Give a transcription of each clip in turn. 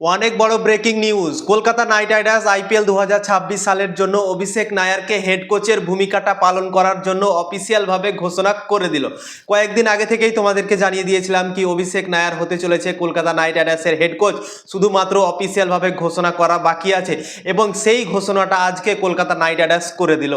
অনেক বড় breaking news Kolkata Knight Riders IPL দু হাজার ছাব্বিশ সালের জন্য অভিষেক নায়ারকে হেড কোচের ভূমিকাটা পালন করার জন্য অফিসিয়ালভাবে ঘোষণা করে দিল। কয়েকদিন আগে থেকেই তোমাদেরকে জানিয়ে দিয়েছিলাম কি অভিষেক নায়ার হতে চলেছে কলকাতা নাইট রাইডার্সের হেড কোচ শুধুমাত্র অফিসিয়ালভাবে ঘোষণা করা বাকি আছে এবং সেই ঘোষণাটা আজকে কলকাতা নাইট রাইডার্স করে দিল।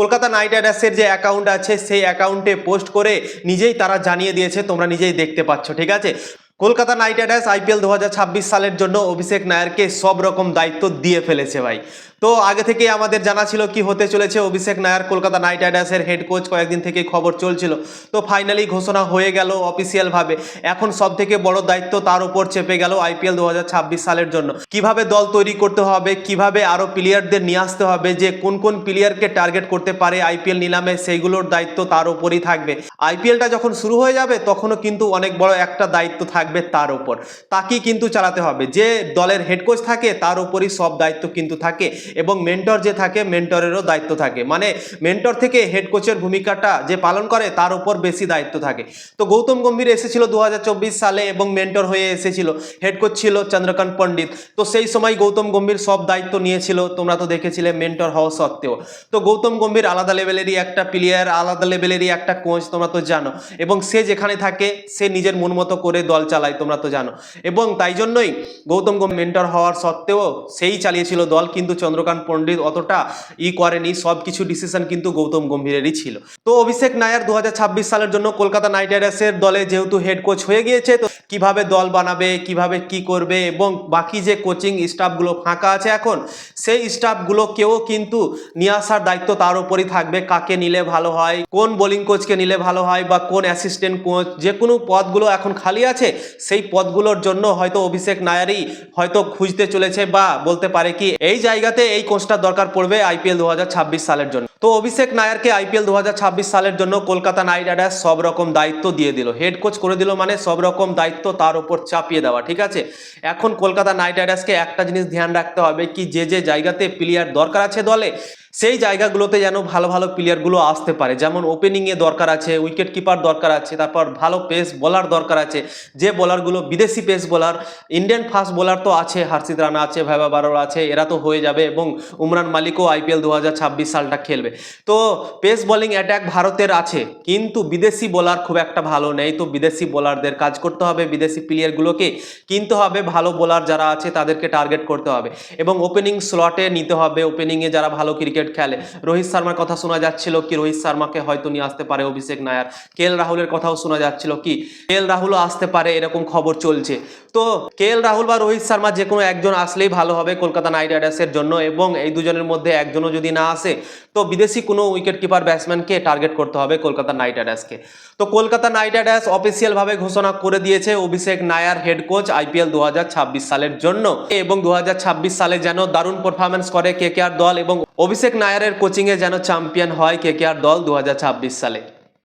কলকাতা নাইট রাইডার্সের যে অ্যাকাউন্ট আছে, সেই অ্যাকাউন্টে পোস্ট করে নিজেই তারা জানিয়ে দিয়েছে, তোমরা নিজেই দেখতে পাচ্ছ, ঠিক আছে? কলকাতা নাইট রাইডার্স আইপিএল দু হাজার ছাব্বিশ সালের জন্য অভিষেক নায়ারকে সব রকম দায়িত্ব দিয়ে ফেলেছে ভাই। তো আগে থেকেই আমাদের জানা ছিল কি হতে চলেছে অভিষেক নায়ার, কলকাতা নাইট রাইডার্সের হেড কোচ কয়েকদিন থেকেই খবর চলছিল। তো ফাইনালি ঘোষণা হয়ে গেল অফিসিয়ালভাবে এখন সব থেকে বড় দায়িত্ব তার উপর চেপে গেল আইপিএল দু হাজার ছাব্বিশ সালের জন্য। কীভাবে দল তৈরি করতে হবে, কীভাবে আরও প্লেয়ারদের নিয়ে আসতে হবে, যে কোন কোন প্লেয়ারকে টার্গেট করতে পারে আইপিএল নিলামে, সেইগুলোর দায়িত্ব তার উপরই থাকবে। আইপিএলটা যখন শুরু হয়ে যাবে, তখনও কিন্তু অনেক বড় একটা দায়িত্ব থাকবে তার উপর। তাকেই কিন্তু চালাতে হবে। যে দলের হেড কোচ থাকে, তার উপরই সব দায়িত্ব কিন্তু থাকে। এবং মেন্টর যে থাকে মেন্টরেরও দায়িত্ব থাকে। মানে মেন্টর থেকে হেড কোচের ভূমিকাটা যে পালন করে, তার উপর বেশি দায়িত্ব থাকে। তো গৌতম গম্ভীর এসেছিল দু হাজার চব্বিশ সালে এবং মেন্টর হয়ে এসেছিল। হেড কোচ ছিল চন্দ্রকান্ত পণ্ডিত। তো সেই সময় গৌতম গম্ভীর সব দায়িত্ব নিয়েছিল। তোমরা তো দেখেছিলে মেন্টর হওয়া সত্ত্বেও। তো গৌতম গম্ভীর আলাদা লেভেলেরই একটা প্লেয়ার আলাদা লেভেলেরই একটা কোচ তোমরা তো জানো। এবং সে যেখানে থাকে, সে নিজের মন মতো করে দল চালায়, তোমরা তো জানো। এবং তাই জন্যই গৌতম গম্ভীর মেন্টর হওয়ার সত্ত্বেও সেই চালিয়েছিল দল। কিন্তু চন্দ্রকান্ত পণ্ডিত অতটা ই করেনি সব কিছু ডিসিশন কিন্তু গৌতম গম্ভীরেরই ছিল। তো অভিষেক নায়ার দু হাজার ছাব্বিশ সালের জন্য কলকাতা নাইট রাইডার্সের দলে যেহেতু হেড কোচ হয়ে গিয়েছে, তো কীভাবে দল বানাবে, কীভাবে কি করবে এবং বাকি যে কোচিং স্টাফগুলো ফাঁকা আছে এখন, সেই স্টাফগুলোকেও কিন্তু নিয়ে আসার দায়িত্ব তার উপরই থাকবে, কাকে নিলে ভালো হয়, কোন বোলিং কোচকে নিলে ভালো হয় বা কোন অ্যাসিস্ট্যান্ট কোচ যে কোনো পদগুলো এখন খালি আছে, সেই পদগুলোর জন্য হয়তো অভিষেক নায়ারই হয়তো খুঁজতে চলেছে বা বলতে পারে কি, এই জায়গাতে এই কোচটার দরকার পড়বে আইপিএল দু হাজার ছাব্বিশ সালের জন্য। তো অভিষেক নায়ারকে আইপিএল দু হাজার ছাব্বিশ সালের জন্য কলকাতা নাইট রাইডার্স সব রকম দায়িত্ব দিয়ে দিল। হেড কোচ করে দিল মানে সব রকম দায়িত্ব তার উপর চাপিয়ে দেওয়া, ঠিক আছে? এখন কলকাতা নাইট রাইডার্সকে একটা জিনিস ধ্যান রাখতে হবে কি যে যে জায়গাতে প্লেয়ার দরকার আছে দলে সেই জায়গাগুলোতে যেন ভালো ভালো প্লেয়ারগুলো আসতে পারে। যেমন ওপেনিংয়ে দরকার আছে উইকেট কিপার দরকার আছে, তারপর ভালো পেস বোলার দরকার আছে। যে বোলারগুলো বিদেশি pace bowler Indian fast bowler তো আছে হার্ষিত রানা আছে ভাইবা বারোর আছে, এরা তো হয়ে যাবে এবং উমরান মালিকও আইপিএল দু হাজার ছাব্বিশ সালটা খেলবে। তো পেস বোলিং অ্যাটাক ভারতের আছে, কিন্তু বিদেশি বোলার খুব একটা ভালো নেই। তো বিদেশি বোলারদের কাজ করতে হবে, বিদেশি প্লেয়ারগুলোকে কিনতে হবে, ভালো বোলার যারা আছে তাদেরকে টার্গেট করতে হবে। এবং ওপেনিং স্লটে নিতে হবে ওপেনিংয়ে যারা ভালো ক্রিকেট খেলে। রোহিত শর্মার কথা শোনা যাচ্ছিল কি? রোহিত শর্মাকে হয়তো নিয়ে আসতে পারে অভিষেক নায়ার। কে রাহুলের কথাও শোনা যাচ্ছিল কি? কে রাহুলও আসতে পারে এরকম খবর চলছে। তো কে রাহুল বা রোহিত শর্মা যে কোনো একজন আসলেই ভালো হবে কলকাতা নাইট রাইডার্সের জন্য এবং এই দুজনের মধ্যে একজনও যদি না আসে, তো বিদেশি কোনো উইকেট কিপার ব্যাটসম্যানকে টার্গেট করতে হবে কলকাতা নাইট রাইডার্সকে। তো কলকাতা নাইট রাইডার্স অফিসিয়ালভাবে ঘোষণা করে দিয়েছে Abhishek Nayar head coach IPL দু হাজার ছাব্বিশ সালের জন্য। এবং দু হাজার ছাব্বিশ সালে যেন দারুণ পারফরমেন্স করে কে দল এবং অভিষেক নায়ারের কোচিংয়ে যেন চ্যাম্পিয়ন হয় কেকেআর দল দু হাজার ছাব্বিশ সালে।